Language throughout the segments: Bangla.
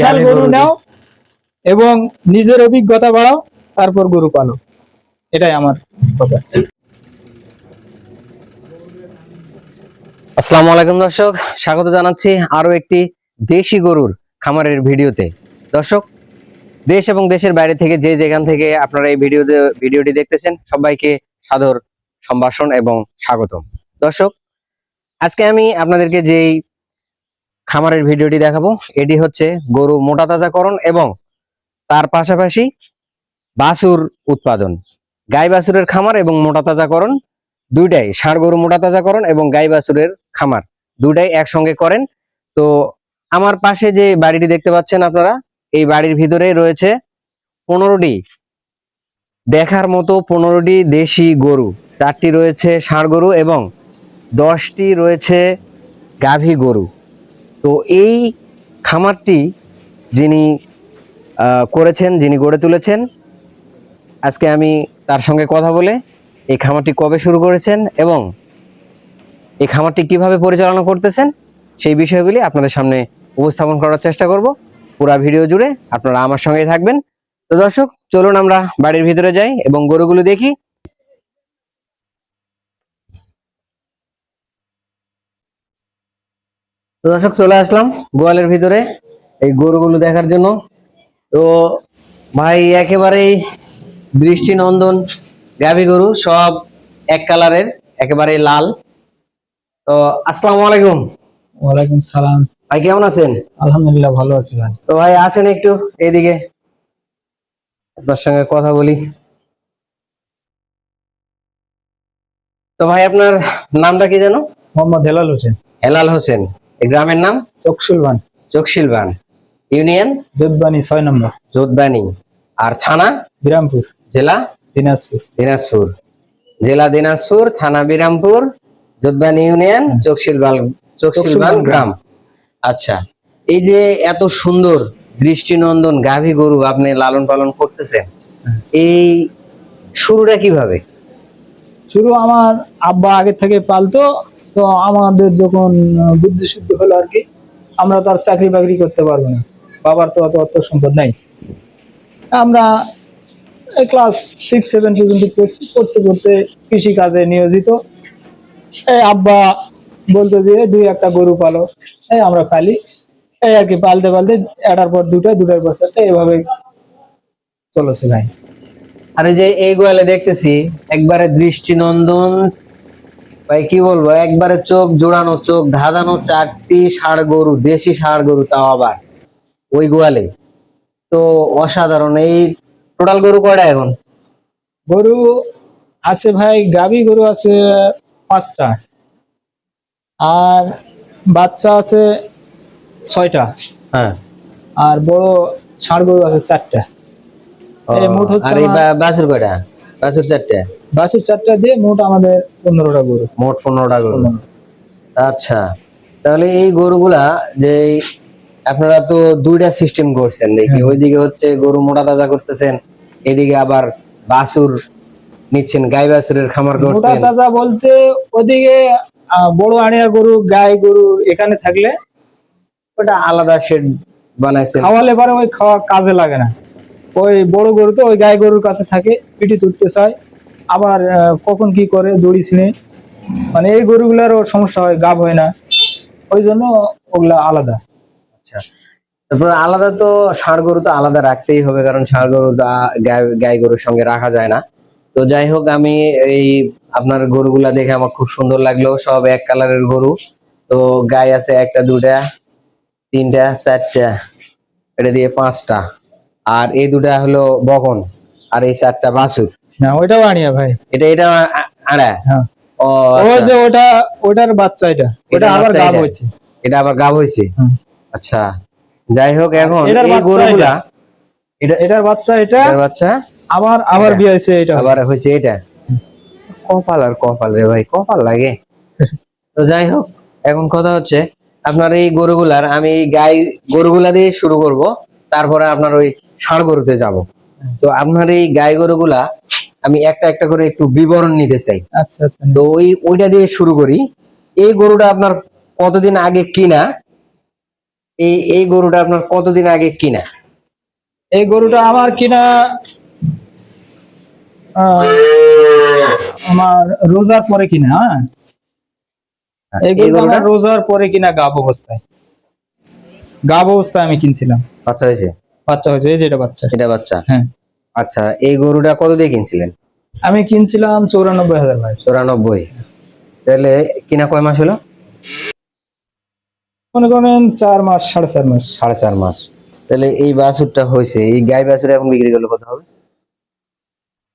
গরু গরু নাও এবং নিজের অভিজ্ঞতা বাড়াও তারপর গরু পালো। এটাই আমার কথা। আসসালামু আলাইকুম দর্শক স্বাগত জানাচ্ছি আরও একটি দেশি গরুর খামারের ভিডিওতে। দর্শক দেশ এবং দেশের বাইরে থেকে যে যেখান থেকে আপনারা এই ভিডিওতে ভিডিওটি দেখতেছেন সবাইকে সাদর সম্ভাষণ এবং স্বাগতম। দর্শক আজকে আমি আপনাদেরকে যেই খামারের ভিডিওটি দেখাবো। এটি হচ্ছে গরু মোটা তাজাকরণ এবং তার পাশাপাশি বাছুর উৎপাদন। গাই বাছুরের খামার এবং মোটা তাজাকরণ দুইটাই, ষাঁড় গরু মোটা তাজাকরণ এবং গাই বাছুরের খামার। দুইটাই একসঙ্গে করেন। তো আমার পাশে যে বাড়িটি দেখতে পাচ্ছেন আপনারা, এই বাড়ির ভিতরে রয়েছে পনেরোটি, দেখার মতো পনেরোটি দেশি গরু। চারটি রয়েছে ষাঁড় গরু এবং দশটি রয়েছে গাভী গরু। তো এই খামারটি যিনি করেছেন, যিনি গড়ে তুলেছেন, আজকে আমি তার সঙ্গে কথা বলে এই খামারটি কবে শুরু করেছেন এবং এই খামারটি কীভাবে পরিচালনা করতেছেন সেই বিষয়গুলি আপনাদের সামনে উপস্থাপন করার চেষ্টা করব। পুরা ভিডিও জুড়ে আপনারা আমার সঙ্গেই থাকবেন। তো দর্শক, চলুন আমরা বাড়ির ভিতরে যাই এবং গরুগুলো দেখি। তো দর্শক চলে আসলাম গোয়ালের ভিতরে এই গরুগুলো দেখার জন্য। তো ভাই একেবারেই দৃষ্টিনন্দন গাভী গরু সব এক কালারের একেবারে লাল। তো আসসালামু আলাইকুম। ওয়ালাইকুম সালাম। ভাই কেমন আছেন? আলহামদুলিল্লাহ ভালো আছি ভাই। তো ভাই আসেন একটু এইদিকে। আপনার সঙ্গে কথা বলি। তো ভাই আপনার নামটা কি জানো মোহাম্মদ হেলাল হোসেন। হেলাল হোসেন। এই গ্রামের নাম? চকসুলবান চকশিলবান। ইউনিয়ন? যোধবানি ছয় নম্বর। যোধবানি আর থানা? বিরামপুর। জেলা? দিনাজপুর। দিনাজপুর। জেলা দিনাজপুর থানা বিরামপুর যোধবান ইউনিয়ন চকশিলবাল চকশিলবান চকশিলবান গ্রাম। আচ্ছা এই যে এত সুন্দর দৃষ্টিনন্দন গাভী গরু আপনি লালন পালন করতেছেন। এই শুরুটা কীভাবে? শুরু আমার আব্বা আগে থেকে পালতো তো আমাদের যখন বুদ্ধি শুদ্ধি হলো আর কি, আমরা তো আর চাকরি বাকরি করতে পারব না। বাবার তো অত অর্থ সম্পদ নাই। আমরা ক্লাস সিক্স সেভেন পর্যন্ত পড়তে পড়তে কৃষি কাজে নিয়োজিত। এই আব্বা বলতো যে, দুই একটা গরু পালো। এই আমরা পালি। এই আর কি, পালতে পালতে এটার পর দুটা, দুটার পর চারটা, এভাবে চলেছে ভাই। আর এই যে এই গোয়ালে দেখতেছি, একবারে দৃষ্টিনন্দন ভাই কি বলব? একবারে চোখ জোড়ানো চোখ ধাঁধানো চারটি ষাড় গরু দেশি ষাড় গরু তাও আবার ওই গোয়ালে। তো অসাধারণ এই টোটাল গরু কয়টা এখন? গরু আছে ভাই গাভী গরু আছে পাঁচটা। আর বাচ্চা আছে ছয়টা। হ্যাঁ। আর বড় ষাড় গরু আছে চারটা। মোট হচ্ছে আর এই আমার- বাছুর কয়টা? বাছুর চারটে? বাছুর চারটা দিয়ে মোট আমাদের পনেরোটা গরু। মোট পনেরোটা গরু। আচ্ছা তাহলে এই গরুগুলা যে আপনারা তো দুইটা সিস্টেম করছেন দেখি। হ্যাঁ। ওইদিকে হচ্ছে গরু মোটা তাজা করতেছেন এদিকে আবার বাছুর নিচ্ছেন গাই বাছুরের খামার মোটা তাজা বলতে ওদিকে বড় আড়িয়া গরু গাই গরু এখানে থাকলে ওটা আলাদা শেড বানাইছেন। খাওয়ালে পরে ওই খাওয়া কাজে লাগে না। ওই বড় গরু তো, ওই গাই গরুর কাছে থাকে পিটি তুলতে চায়। আবার কখন কি করে, দড়ি ছিনে। মানে এই গরুগুলারও সমস্যা হয়, গাব হয় না। ওই জন্য ওগুলা আলাদা। আচ্ছা। তারপর আলাদা তো, ষাঁড় গরু তো আলাদা রাখতেই হবে, কারণ ষাঁড় গরু গাই গরুর সঙ্গে রাখা যায় না। তো যাই হোক, আমি এই আপনার গরুগুলা দেখে আমার খুব সুন্দর লাগল, সব এক কালারের গরু। তো গাই আছে একটা দুটা তিনটা, চারটা, এটা দিয়ে পাঁচটা। আর এই দুটা হলো বগন আর এই চারটা বাছুর। না ওইটাও আনিয়া ভাই। এটা এটা আড়া হ্যাঁ। ও আচ্ছা। যে ওটা ওটার বাচ্চা এটা। ওটা আবার গাব এটা? হয়েছে। এটা আবার গাব হয়েছে? আচ্ছা। যাই হোক এখন এই গরুগুলা এটা এটার বাচ্চা এটা। বাচ্চা? আবার আবার। বিয়ে হয়েছে এটা। আবার হয়েছে এটা? কপাল আর কপাল রে ভাই কপাল লাগে। তো যাই হোক এখন কথা হচ্ছে আপনার এই গরুগুলার আমি গাই গরুগুলা দিয়ে শুরু করব। তারপরে আপনার ওই ষাঁড় গরুতে যাব। তো আপনার এই গাই গরুগুলা আমি একটা একটা করে একটু বিবরণ নিতে চাই। আচ্ছা আচ্ছা। তো ওই ওইটা দিয়ে শুরু করি। এই গরুটা আপনার কতদিন আগে কিনা? এই এই গরুটা আপনার কতদিন আগে কিনা? এই গরুটা আমার কিনা আমার রোজার পরে কিনা হ্যাঁ? এই এই গরুটা রোজার পরে কিনা গাব অবস্থায়। গাব অবস্থায় আমি কিনছিলাম। বাচ্চা হয়েছে বাচ্চা হয়েছে এই যে এটা বাচ্চা। এটা বাচ্চা? হ্যাঁ। আচ্ছা এই গরুটা কত দিয়ে কিনছিলেন? আমি কিনছিলাম চৌরানব্বই হাজার ভাই। চৌরানব্বই? তাহলে কিনা কয় মাস হলো? মনে করেন চার মাস সাড়ে চার মাস। সাড়ে চার মাস। তাহলে এই বাছুরটা হয়েছে এই গাই বাছুর এখন বিক্রি করলে কত হবে?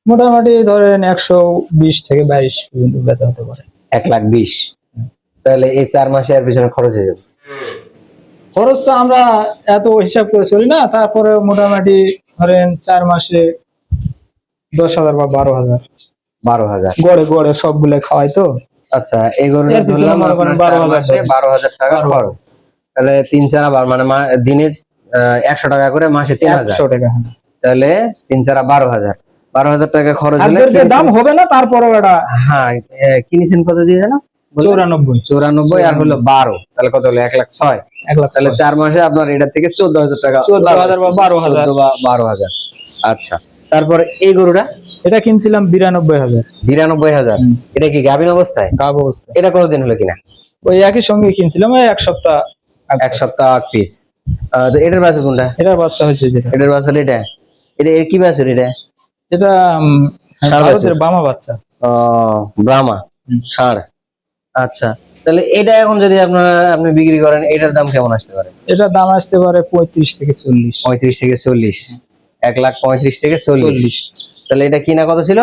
মোটামুটি ধরেন একশো বিশ থেকে বাইশ পর্যন্ত বেচা হতে পারে। এক লাখ বিশ। তাহলে এই চার মাসে এর পিছনে খরচ হয়ে যাচ্ছে। খরচ তো আমরা এত হিসাব করে চলি না তারপরে মোটামুটি ধরেন চার মাসে দশ হাজার বা বারো হাজার বারো হাজার গড়ে গড়ে সবগুলো খাওয়াই তো আচ্ছা এই গরুটা এর পিছনে ধরলাম করেন আপনার 12,000 চার মাসে টাকা। বারো হাজার টাকা খরচ তাহলে তিন চার বার মানে দিনে একশো টাকা করে মাসে তিন হাজার একশো টাকা হ্যাঁ। তাহলে তিন চারা বারো হাজার বারো হাজার টাকা খরচ হলে দাম হবে না তারপরে হ্যাঁ কিনেছেন কত দিয়ে জানো? চৌরানব্বই। চৌরানব্বই আর হলো বারো। তাহলে কত হলো? এক লাখ ছয়। এক লাখ তাহলে চার মাসে আপনার এটা থেকে চোদ্দ হাজার টাকা 14,000 বা 12,000 চোদ্দ বা বারো হাজার। আচ্ছা। তারপরে এই গরুটা? এটা কিনছিলাম বিরানব্বই হাজার। বিরানব্বই হাজার। এটা কি গাভীন অবস্থায়? গাব অবস্থা এটা কতদিন হলো কিনা? ওই একই সঙ্গে কিনছিলাম এক সপ্তাহ। এক সপ্তাহ আট পিস এটার বাছুর কোনটা? এটার বাচ্চা হয়েছে যেটা। এটার বাছুর এটা? এটা কি বাছুর এটা? এটা ভারতের বামা বাচ্চা। ও, ব্রাহ্মা। হুম। ষাঁড়। আচ্ছা তাহলে এটা এখন যদি আপনার আপনি বিক্রি করেন এটার দাম কেমন আসতে পারে? এটার দাম আসতে পারে পঁয়ত্রিশ থেকে চল্লিশ। পঁয়ত্রিশ থেকে চল্লিশ। এক লাখ পঁয়ত্রিশ থেকে চল্লিশ। তাহলে এটা কিনা কত ছিল?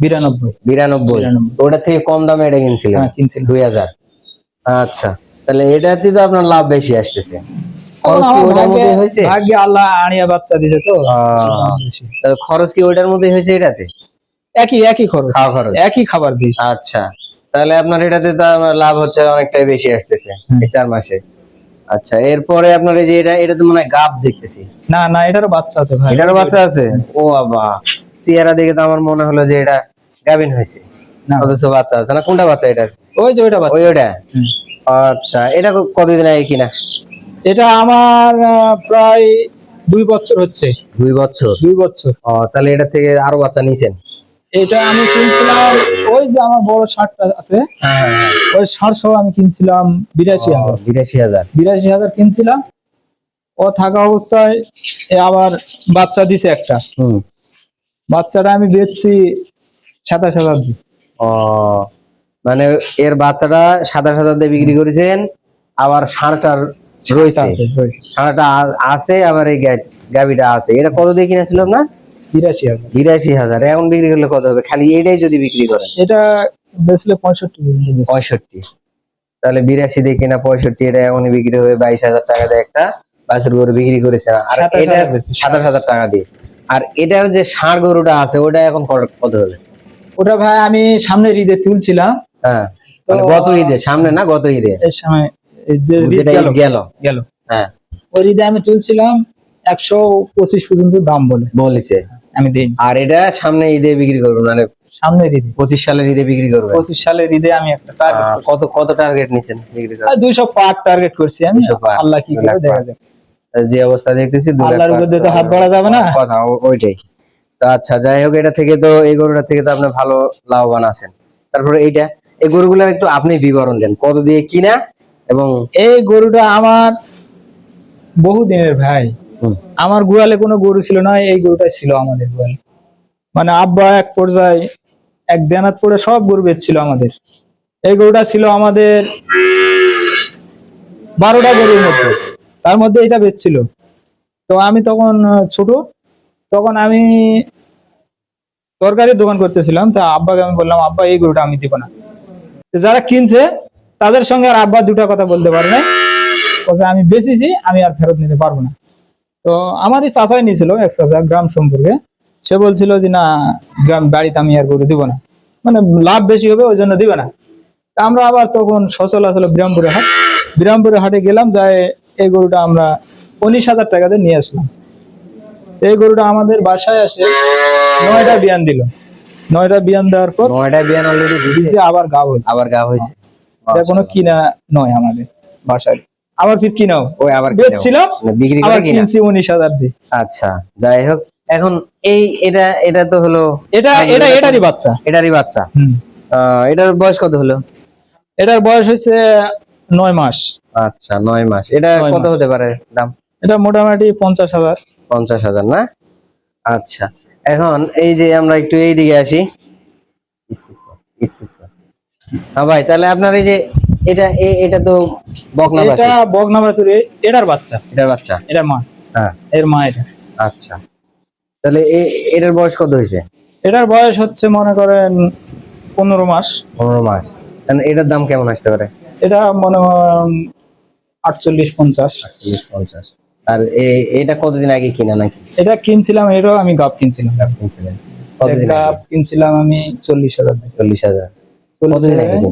বিরানব্বই। বিরানব্বই। ওটার থেকে কম দামে এটা কিনছিলেন? হ্যাঁ দুই হাজার। আচ্ছা তাহলে এটাতে তো আপনার লাভ বেশি আসতেছে। আল্লাহ আনিয়া বাচ্চা দিছে তো। খরচ কি ওইটার মধ্যে হয়েছে এটাতে? একই একই খরচ। একই খাবার দিই আচ্ছা তাহলে আপনার এটাতে তো লাভ হচ্ছে অনেকটাই বেশি আসতেছে এই চার মাসে। আচ্ছা এরপরে আপনার এই যে এটা এটা তো মনে হয় গাব দেখতেছি। না না এটারও বাচ্চা আছে ভাই। এটারও বাচ্চা আছে? ও বাবা চেহারা দেখে তো আমার মনে হলো যে এটা গাভিন হয়েছে। না। অথচ বাচ্চা আছে না? কোনটা বাচ্চা এটা ওই যে ওইটা বাচ্চা। ওই হুম। আচ্ছা এটা কতদিন আগে কিনা? এটা আমার প্রায় দুই বছর হচ্ছে। দুই বছর? দুই বছর। ও তাহলে এটা থেকে আরও বাচ্চা নিছেন? এটা আমি কিনছিলাম ওই যে আমার বড় ষাটটা আছে হ্যাঁ। ওই ষাট সহ আমি কিনছিলাম বিরাশি হাজার। বিরাশি হাজার। বিরাশি হাজার কিনছিলাম। ও থাকা অবস্থায় আবার বাচ্চা দিছে একটা। হুম। বাচ্চাটা আমি বেচছি সাতাশ হাজার দিয়ে। ও মানে এর বাচ্চাটা সাতাশ হাজার দিয়ে বিক্রি করেছেন আবার ষাঁড়টার রয়েছে। আ- আছে আবার এই গাভীটা আছে। এটা কত দিয়ে কিনেছিল আপনার? বিরাশি হাজার। বিরাশি হাজার। এখন বিক্রি করলে কত হবে? খালি এটাই যদি বিক্রি করেন? এটা বেচলে পঁয়ষট্টি পঁয়ষট্টি। তাহলে বিরাশি দিয়ে কিনা পঁয়ষট্টি এটা এখনই বিক্রি হবে বাইশ হাজার টাকা দিয়ে একটা বাছুর গরু বিক্রি করেছে। আর এটা সাতাশ হাজার টাকা দিয়ে। আর এটার যে ষাঁড় গরুটা আছে ওটা এখন কত- হবে? ওটা ভাই আমি সামনের ঈদে তুলছিলাম। হ্যাঁ। মানে গত ঈদে সামনে না গত ঈদ? গেল। গেল। হ্যাঁ। ওই ঈদে আমি তুলছিলাম একশো পঁচিশ পর্যন্ত দাম বলে। বলেছে। আমি দিই আর এটা সামনে ঈদে বিক্রি করবেন মানে সামনের ঈদে পঁচিশ সালের ঈদে বিক্রি করবেন পঁচিশ সালের ঈদে আমি একটা টার্গেট কত কত টার্গেট নিছেন বিক্রি করার? দুইশো টার্গেট করছি আমি। আল্লাহ কি করে দেখা। যাক। যে অবস্থা দেখতেছি আল্লাহর উপর তো হাত বাড়া যাবে না। কথা ওইটাই। তো আচ্ছা যাই হোক এটা থেকে তো এই গরুটা থেকে তো আপনি ভালো লাভবান আছেন। তারপরে এইটা এই গরুগুলোর একটু আপনি বিবরণ দেন কত দিয়ে কিনা এবং এই গরুটা আমার বহু দিনের ভাই। আমার গোয়ালে কোনো গরু ছিল না, এই গরুটা ছিল আমাদের গোয়ালে। মানে আব্বা এক পর্যায়ে, এক দেনাত পড়ে সব গরু বেচছিল আমাদের। এই গরুটা ছিল আমাদের বারোটা গরুর মধ্যে। তার মধ্যে এটা বেচছিল। তো আমি তখন ছোট, তখন আমি তরকারির দোকান করতেছিলাম। তা আব্বাকে আমি বললাম, আব্বা, এই গরুটা আমি দিব না। যারা কিনছে, তাদের সঙ্গে আর আব্বা দুটা কথা বলতে পারে না আমি বেচেছি, আমি আর ফেরত নিতে পারব না। তো আমারই চাচাই নিয়েছিল এক চাচা গ্রাম সম্পর্কে। সে বলছিল যে না গ্রাম বাড়িতে আমি আর গরু দিব না। মানে লাভ বেশি হবে ওই জন্য দিবে না। তা আমরা আবার তখন সচল আসলে বিরামপুরে হাট। বিরামপুরে হাটে গেলাম যাই এই গরুটা আমরা উনিশ হাজার টাকাতে নিয়ে আসলাম। এই গরুটা আমাদের বাসায় আসে নয়টা বিয়ান দিল। নয়টা বিয়ান দেওয়ার পর নয়টা বিয়ান অলরেডি দিছে আবার গা হয়েছে। আবার গা হয়েছে। এটা কোনো কিনা নয় আমাদের বাসায়। আবার ফির কিনাও ওই আবার। বেচছিলাম বিক্রি করে কিনছি উনিশ হাজার দিয়ে। আচ্ছা যাই হোক। এখন এই এটা এটা তো হলো এটা এটা এটা- এটারই বাচ্চা। এটারই বাচ্চা। এটার বয়স কত হলো? এটার বয়স হচ্ছে নয় মাস। আচ্ছা নয় মাস। এটা কত হতে পারে দাম? এটা মোটামুটি পঞ্চাশ হাজার। পঞ্চাশ হাজার না? আচ্ছা এখন এই যে আমরা একটু এই দিকে আসি skip কর। হ্যাঁ ভাই তাহলে আপনার এই যে এটা এ- এটা তো বকনা এটা বাছুর। বগনা বাছুর এটার বাচ্চা। এটার বাচ্চা? এটা মা। হ্যাঁ। এর মা এটা। আচ্ছা। তাহলে এ- এটার বয়স কত হয়েছে? এটার বয়স হচ্ছে মনে করেন পনেরো মাস। পনেরো মাস। তাহলে এটার দাম কেমন আসতে পারে? এটা মনে আটচল্লিশ পঞ্চাশ। চল্লিশ পঞ্চাশ। আর এ- এটা কতদিন আগে কিনা নাকি? এটা কিনছিলাম এটাও আমি গাপ কিনছিলাম। কিনছিলেন। কতদিন গাপ কিনছিলাম আমি চল্লিশ হাজার। চল্লিশ হাজার।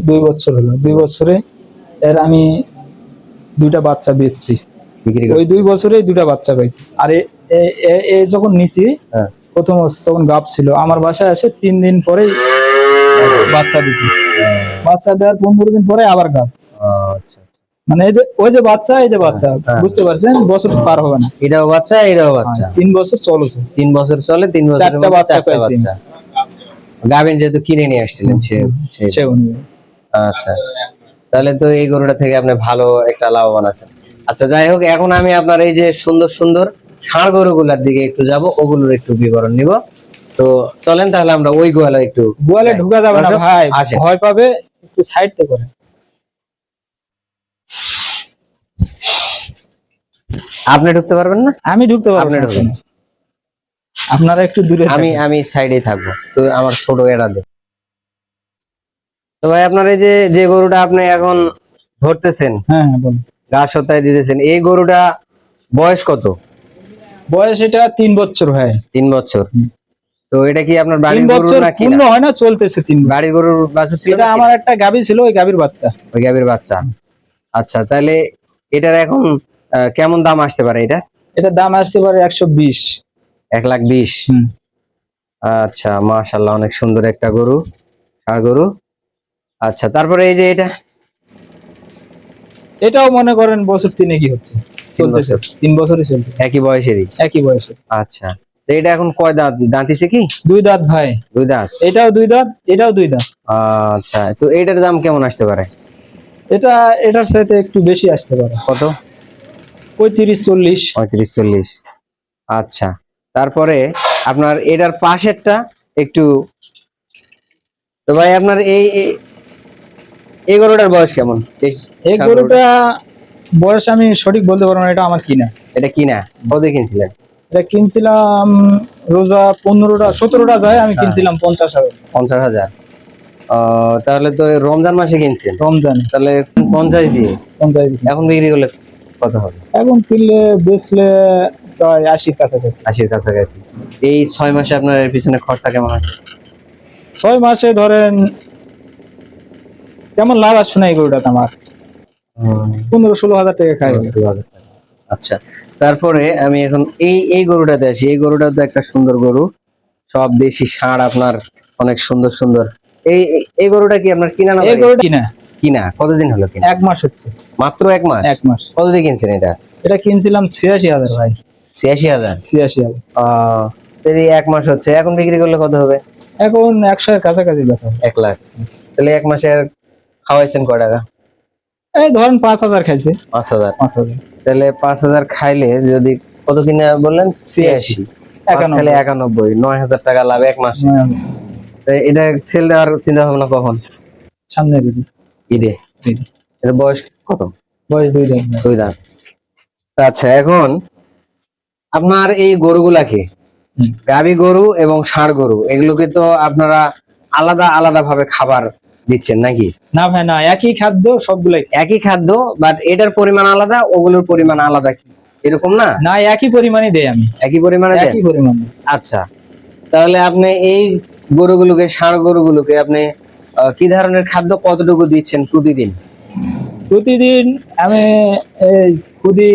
দুই বছর হলো। দুই বছরে এর আমি দুইটা বাচ্চা বেচছি। ওই দুই বছরেই দুটা বাচ্চা পাইছি। আর এ- যখন নিছি হ্যাঁ। প্রথম অবস্থা তখন গাপ ছিল। আমার বাসায় এসে তিন দিন পরেই বাচ্চা দিছি। বাচ্চা দেওয়ার পনেরো দিন পরে আবার গাপ আচ্ছা মানে এই যে ওই যে বাচ্চা এই যে বাচ্চা হ্যাঁ। বুঝতে পারছেন? বছর পার হবে না। এটাও বাচ্চা এটাও বাচ্চা। তিন বছর চলেছে। তিন বছর চলে তিন বছর চারটা বাচ্চা পাইছি। বাচ্চা। গাভিন যেহেতু কিনে নিয়ে আসছিলেন সে-। আচ্ছা আচ্ছা। তাহলে তো এই গরুটা থেকে আপনি ভালো একটা লাভবান আছেন। আচ্ছা যাই হোক এখন আমি আপনার এই যে সুন্দর সুন্দর ষাঁড় গরুগুলার দিকে একটু যাব ওগুলোর একটু বিবরণ নিব। তো চলেন তাহলে আমরা ওই গোয়ালে একটু গোয়ালে। ঢুকা যাবে না ভাই ভয় পাবে একটু সাইড থেকে করে। আপনি ঢুকতে পারবেন না? আমি ঢুকতে পারব আপনি না। আপনারা একটু দূরে আমি আমি সাইডে থাকব। তো আমার ছোট এরা দে। তো ভাই আপনার এই যে যে গরুটা আপনি এখন ধরতেছেন হ্যাঁ হ্যাঁ বলুন। ঘাস দিতেছেন এই গরুটা বয়স কত? বয়স এটা তিন বছর হয়। তিন বছর। তো এটা কি আপনার বাড়ির গরু বছর না পূর্ণ হয় না চলতেছে তিন বাড়ির গরুর বাছুর ছিল এটা আমার একটা গাভী ছিল ওই গাভীর বাচ্চা। ওই গাভীর বাচ্চা। আচ্ছা তাহলে এটার এখন কেমন দাম আসতে পারে এটা? এটার দাম আসতে পারে একশো বিশ। এক লাখ বিশ। আচ্ছা মাশাল্লাহ অনেক সুন্দর একটা গরু ষাঁড় গরু। আচ্ছা তারপরে এই যে এটা? এটাও মনে করেন বছর তিনে কি হচ্ছে তিন বছরই চলছে একই বয়সেরই? একই বয়সে আচ্ছা তো এটা এখন কয় দাঁত? দাঁতিছে কি? দুই দাঁত ভাই। দুই দাঁত? এটাও দুই দাঁত এটাও দুই দাঁত। আচ্ছা তো এটার দাম কেমন আসতে পারে? এটা এটার সাথে একটু বেশি আসতে পারে। কত? পঁয়ত্রিশ চল্লিশ। পঁয়ত্রিশ চল্লিশ। আচ্ছা তারপরে আপনার এটার পাশেরটা একটু তো ভাই আপনার এই এই- গরুটার বয়স কেমন? এই- গরুটা বয়স আমি সঠিক বলতে পারব না এটা আমার কিনা। এটা কিনা? কত কিনছিলেন? এটা কিনছিলাম রোজা পনেরোটা সতেরোটা যায় আমি কিনছিলাম পঞ্চাশ হাজার। পঞ্চাশ হাজার। তাহলে তো রমজান মাসে কিনছেন। রমজান। তাহলে পঞ্চাশ দিয়ে। পঞ্চাশ এখন বিক্রি করলে কত হবে? এখন কিনলে বেচলে প্রায় আশির কাছাকাছি। আশির কাছাকাছি। এই ছয় মাসে আপনার এর পিছনে খরচা কেমন আছে? ছয় মাসে ধরেন তেমন লাভ আসবে না এই গরুটাতে আমার। পনেরো ষোলো হাজার টাকা খাই আচ্ছা তারপরে আমি এখন এই এই গরুটাতে আসি। এই গরুটা তো একটা সুন্দর গরু। সব দেশি ষাঁড় আপনার অনেক সুন্দর সুন্দর। এই এই- এই গরুটা কি আপনার কিনা না এই গরুটা কিনা? কিনা। কতদিন হলো কিনা? এক মাস হচ্ছে। মাত্র এক মাস? এক মাস। কতদিন কিনছেন এটা? এটা কিনছিলাম ছিয়াশি হাজার ভাই। ছিয়াশি হাজার। ছিয়াশি হাজার। যদি এক মাস হচ্ছে। এখন বিক্রি করলে কত হবে? এখন একশো এর কাছাকাছি বেচা এক লাখ। তাহলে এক মাসে খাওয়াইছেন কয় টাকা? এই ধরেন পাঁচ হাজার খাইছে। পাঁচ হাজার। পাঁচ হাজার। তাহলে পাঁচ হাজার খাইলে যদি কত কিনা বললেন? ছিয়াশি। খাইলে একানব্বই। নয় হাজার টাকা লাভ এক মাসে। এটা সেল দেওয়ার চিন্তা ভাবনা কখন? সামনে দিদি ঈদে। এর বয়স কত? বয়স দুই দিন। দুই দাঁত। আচ্ছা এখন আপনার এই গরুগুলাকে। গাভী গরু এবং ষাঁড় গরু এগুলোকে তো আপনারা আলাদা আলাদা ভাবে খাবার দিচ্ছেন নাকি? না ভাই না একই খাদ্য সবগুলাই। একই খাদ্য বাট এটার পরিমাণ আলাদা ওগুলোর পরিমাণ আলাদা কি? এরকম না? না একই পরিমাণে দেয় আমি। একই পরিমাণে একই পরিমাণে। আচ্ছা তাহলে আপনি এই গরুগুলোকে ষাঁড় গরুগুলোকে আপনি কি ধরনের খাদ্য কতটুকু দিচ্ছেন প্রতিদিন? প্রতিদিন আমি এই খুদি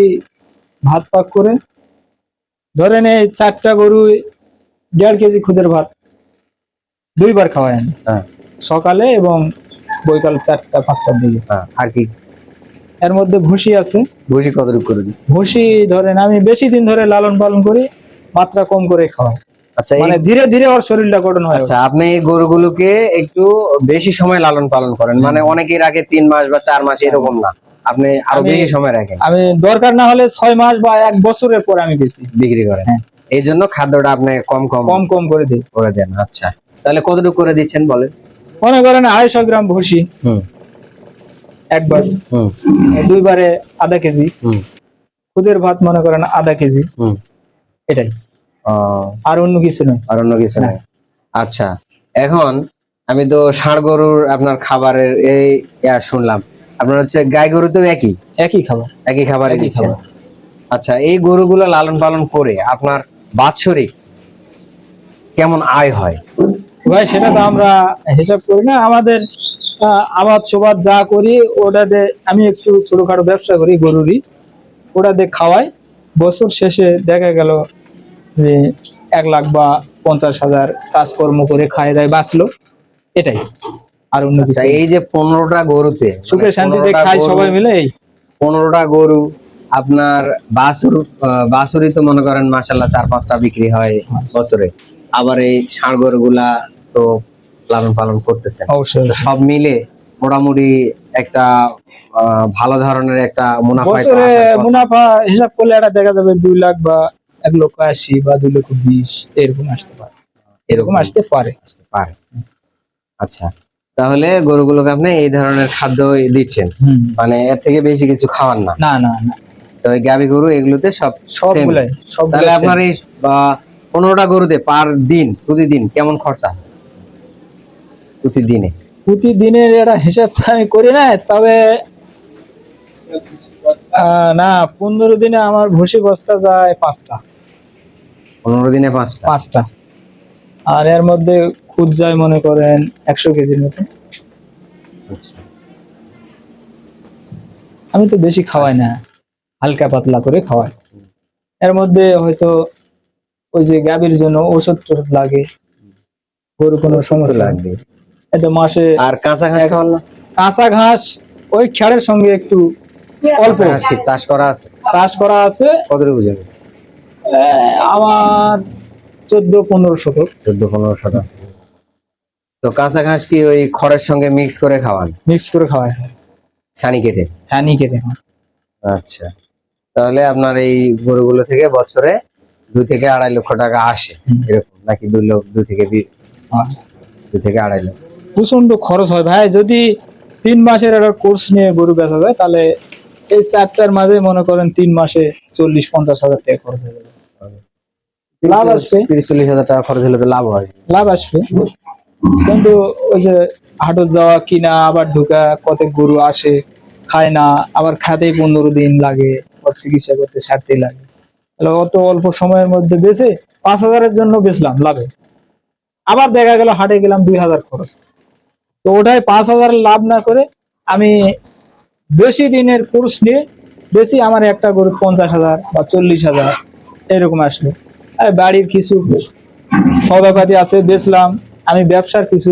ভাত পাক করে ধরেন এই চারটা গরু দেড় কেজি খুদের ভাত। দুইবার খাওয়াই আমি। হ্যাঁ। সকালে এবং বৈকাল চারটা পাঁচটার দিকে। হ্যাঁ, আর কি? এর মধ্যে ভুসি আছে। ভুসি কতটুকু করে দিচ্ছেন? ভুসি ধরেন আমি বেশি দিন ধরে লালন পালন করি মাত্রা কম করে খাওয়াই। আচ্ছা মানে ধীরে ধীরে ওর শরীরটা গঠন হয়। আচ্ছা আপনি এই গরুগুলোকে একটু বেশি সময় লালন পালন করেন। মানে অনেকের আগে তিন মাস বা চার মাস এরকম না। আপনি আরও বেশি সময় রাখেন। আমি দরকার না হলে ছয় মাস বা এক বছরের পর আমি বেশি বিক্রি করেন। হ্যাঁ। এই জন্য খাদ্যটা আপনি কম কম কম কম করে দিই করে দেন আচ্ছা। তাহলে কতটুকু করে দিচ্ছেন বলেন? মনে করেন আড়াইশো গ্রাম ভুসি। হুম। একবার। হুম। দুইবারে আধা কেজি। হুম। খুদের ভাত মনে করেন আধা কেজি। হুম। এটাই। আর অন্য কিছু নয়। আর অন্য কিছু নেই আচ্ছা। এখন আমি তো ষাঁড় গরুর আপনার খাবারের এই শুনলাম। আপনার হচ্ছে গাই গরু তো একই? একই খাবার। একই একই দিচ্ছেন। খাবার। আচ্ছা এই গরুগুলো লালন পালন করে আপনার বাৎসরিক কেমন আয় হয়? ভাই সেটা তো আমরা হিসাব করি না। আমাদের আবাদ সবাদ যা করি ওটাতে আমি একটু ছোটখাটো ব্যবসা করি গরুরই। ওটাতে খাওয়াই। বছর শেষে দেখা গেল যে এক লাখ বা পঞ্চাশ হাজার কাজকর্ম করে খায় দায় বাঁচলো। এটাই। আর অন্য কিছু আচ্ছা, এই যে পনেরোটা গরুতে সুখে শান্তিতে খাই সবাই মিলে? এই পনেরোটা গরু আপনার আহ, বাছুরই তো মনে করেন মাসাল্লাহ চার পাঁচটা বিক্রি হয় বছরে। আবার এই ষাঁড় গরুগুলা তো লালন পালন করতেছেন। সব মিলে মোটামুটি একটা ভালো ধরনের একটা মুনাফা বছরে মুনাফা হিসাব করলে এটা দেখা যাবে দুই লাখ বা এক লক্ষ আশি বা দুই লক্ষ বিশ এরকম আসতে পারে। এরকম আসতে পারে। আসতে পারে। আচ্ছা তাহলে গরুগুলোকে আপনি এই ধরনের খাদ্য দিচ্ছেন। মানে এর থেকে বেশি কিছু খাওয়ান না। না না না। তো ওই গাভী গরু এগুলোতে সব। সবগুলাই সব তাহলে আপনার এই পনেরোটা গরুতে পার দিন প্রতিদিন কেমন খরচা? প্রতিদিনে? প্রতিদিনের এটা হিসাব তো আমি করি না তবে না পনেরো দিনে আমার ভুসি বস্তা যায় পাঁচটা। পনেরো দিনে পাঁচটা। পাঁচটা। আর এর মধ্যে খুদ যায় মনে করেন একশো কেজির মতো। আচ্ছা। আমি তো বেশি খাওয়াই না হালকা পাতলা করে খাওয়াই। এর মধ্যে হয়তো ওই যে গাভীর জন্য ওষুধ টষুধ লাগে গরু কোনো সমস্যা লাগবে এতো মাসে আর কাঁচা ঘাস খাওয়ান না? কাঁচা ঘাস ওই খেড়ের সঙ্গে একটু অল্প। চাষ করা আছে? চাষ করা আছে। কতটুকু জমি আমার চোদ্দ পনেরো শতক। চোদ্দ পনেরো শতাংশ তো কাঁচা ঘাস কি ওই খড়ের সঙ্গে মিক্স করে খাওয়ান? মিক্স করে খাওয়াই হয়। ছানি কেটে? ছানি কেটে আচ্ছা। তাহলে আপনার এই গরুগুলো থেকে বছরে দুই থেকে আড়াই লক্ষ টাকা আসে। এরকম নাকি দুই লক্ষ দুই থেকে বি- দুই থেকে আড়াই লক্ষ? প্রচণ্ড খরচ হয়। ভাই যদি তিন মাসের একটা কোর্স নিয়ে গরু বেচা যায় তাহলে এই চারটার মাঝে মনে করেন তিন মাসে চল্লিশ পঞ্চাশ হাজার টাকা খরচ হয়ে যাবে। লাভ আসবে। তিরিশ চল্লিশ হাজার টাকা খরচ হলে তো লাভ হয়। লাভ আসবে। কিন্তু ওই যে হাটত যাওয়া, কিনা, আবার ঢুকা, কত গরু আসে, খায় না, আবার খাতেই পনেরো দিন লাগে, ওর চিকিৎসা করতে সারতেই লাগে। তাহলে অত অল্প সময়ের মধ্যে বেচে পাঁচ হাজারের জন্য বেচলাম, লাভে। আবার দেখা গেল, হাটে গেলাম দুই হাজার খরচ। তো ওটাই পাঁচ হাজার লাভ না করে আমি বেশি দিনের কোর্স নিয়ে বেশি আমার একটা গরু পঞ্চাশ হাজার বা চল্লিশ হাজার, এরকম আসলো। আর বাড়ির কিছু সৌদাপাতি আছে, বেচলাম। আমি ব্যবসার কিছু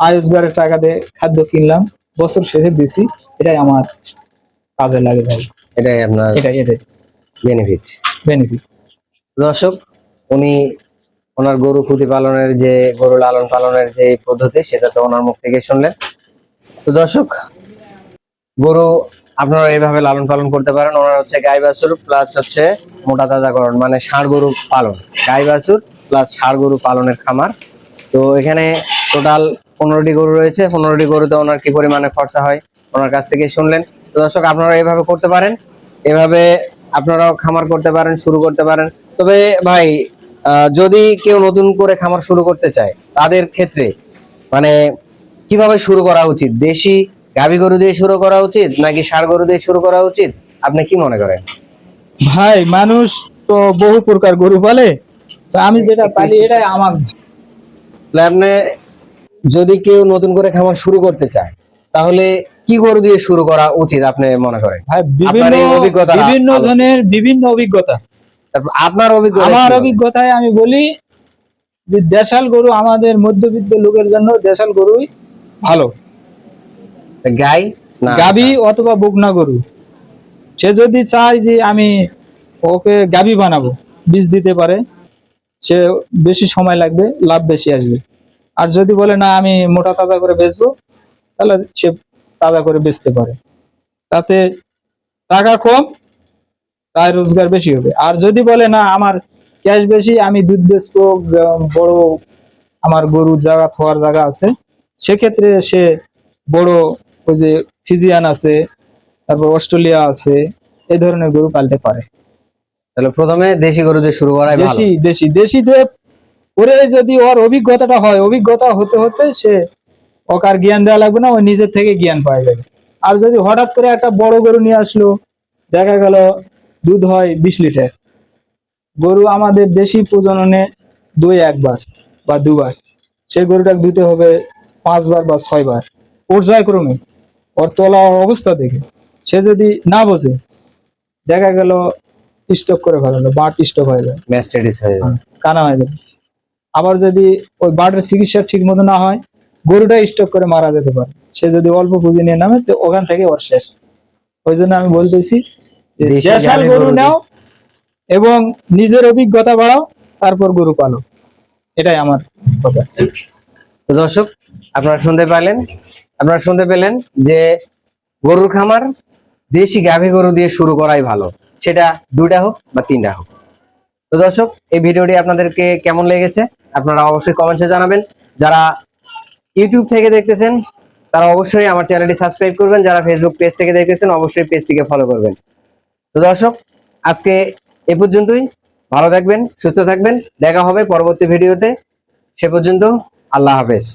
আয় রোজগারের টাকা দিয়ে খাদ্য কিনলাম বছর শেষে বেশি এটাই আমার কাজে লাগে ভাই। এটাই আপনার এটাই এটাই। বেনিফিট বেনিফিট দর্শক উনি ওনার গরু প্রতিপালনের যে গরু লালন পালনের যে পদ্ধতি সেটা তো ওনার মুখ থেকে শুনলেন। তো দর্শক গরু আপনারা এইভাবে লালন পালন করতে পারেন। ওনার হচ্ছে গাই বাছুর প্লাস হচ্ছে মোটা তাজাকরণ মানে ষাঁড় গরু পালন। গাই বাছুর প্লাস ষাড় গরু পালনের খামার। তো এখানে টোটাল পনেরোটি গরু রয়েছে। পনেরোটি গরুতে ওনার কি পরিমাণে খরচা হয়, ওনার কাছ থেকে শুনলেন। তো দর্শক, আপনারা এভাবে করতে পারেন। এভাবে আপনারাও খামার করতে পারেন, শুরু করতে পারেন। তবে ভাই যদি কেউ নতুন করে খামার শুরু করতে চায়, তাদের ক্ষেত্রে মানে কীভাবে শুরু করা উচিত? দেশি গাভী গরু দিয়ে শুরু করা উচিত, নাকি ষাড় গরু দিয়ে শুরু করা উচিত? আপনি কি মনে করেন? ভাই, মানুষ তো বহু প্রকার গরু পালে। তো আমি যেটা পালি এটাই আমার। আপনি যদি কেউ নতুন করে খামার শুরু করতে চায় তাহলে কি গরু দিয়ে শুরু করা উচিত আপনি মনে করেন? ভাই বিভিন্ন অভিজ্ঞতা বিভিন্ন জনের বিভিন্ন অভিজ্ঞতা। আপনার অভিজ্ঞতা আমার অভিজ্ঞতায় আমি বলি যে দেশাল গরু আমাদের মধ্যবিত্ত লোকের জন্য দেশাল গরুই ভালো। গাই গাবি অথবা বুকনা গরু। সে যদি চায় যে আমি ওকে গাবি বানাবো বীজ দিতে পারে সে বেশি সময় লাগবে, লাভ বেশি আসবে। আর যদি বলে, না, আমি মোটা তাজা করে বেচবো, তাহলে সে তাজা করে বেচতে পারে। তাতে টাকা কম তাই রোজগার বেশি হবে। আর যদি বলে, না, আমার ক্যাশ বেশি, আমি দুধ বেচবো বড় আমার গরুর জায়গা, থোয়ার জায়গা আছে, সেক্ষেত্রে সে বড় ওই যে ফিজিয়ান আছে, তারপর অস্ট্রেলিয়া আছে এই ধরনের গরু পালতে পারে। তাহলে প্রথমে দেশি গরু দিয়ে শুরু করাই ভালো। দেশি দেশি দেশিতে করে যদি ওর অভিজ্ঞতাটা হয় অভিজ্ঞতা হতে হতে সে ওকে আর জ্ঞান দেওয়া লাগবে না ও নিজের থেকে জ্ঞান পাওয়া যাবে। আর যদি হঠাৎ করে একটা বড় গরু নিয়ে আসলো দেখা গেল দুধ হয় বিশ লিটার। গরু আমাদের দেশি প্রজননে দুই একবার বা দুবার। সেই গরুটাকে দিতে হবে পাঁচবার বা ছয়বার। পর্যায়ক্রমে ওর তোলা অবস্থা দেখে। সে যদি না বোঝে দেখা গেল স্টক করে ফেলালো বাট স্টক হয়ে যায়। ম্যাস্টাডিস হয়ে যাবে কানা হয়ে যাবে আবার যদি ওই বাটের চিকিৎসা ঠিক মতো না হয় গরুটা স্টক করে মারা যেতে পারে। সে যদি অল্প পুঁজি নিয়ে নামে তো ওখান থেকে ওর শেষ। ওই জন্য আমি বলতেছি দেশাল গরু গরু নাও এবং নিজের অভিজ্ঞতা বাড়াও তারপর গরু পালো। এটাই আমার কথা। তো দর্শক আপনারা শুনতে পেলেন আপনারা শুনতে পেলেন যে গরুর খামার দেশি গাভী গরু দিয়ে শুরু করাই ভালো। সেটা দুইটা হোক বা তিনটা হোক। তো দর্শক, এই ভিডিওটি আপনাদেরকে কেমন লেগেছে আপনারা অবশ্যই কমেন্টসে জানাবেন। যারা ইউটিউব থেকে দেখতেছেন, তারা অবশ্যই আমার চ্যানেলটি সাবস্ক্রাইব করবেন। যারা ফেসবুক পেজ থেকে দেখতেছেন, অবশ্যই পেজটিকে ফলো করবেন। তো দর্শক, আজকে এ পর্যন্তই। ভালো থাকবেন, সুস্থ থাকবেন। দেখা হবে পরবর্তী ভিডিওতে। সে পর্যন্ত আল্লাহ হাফেজ।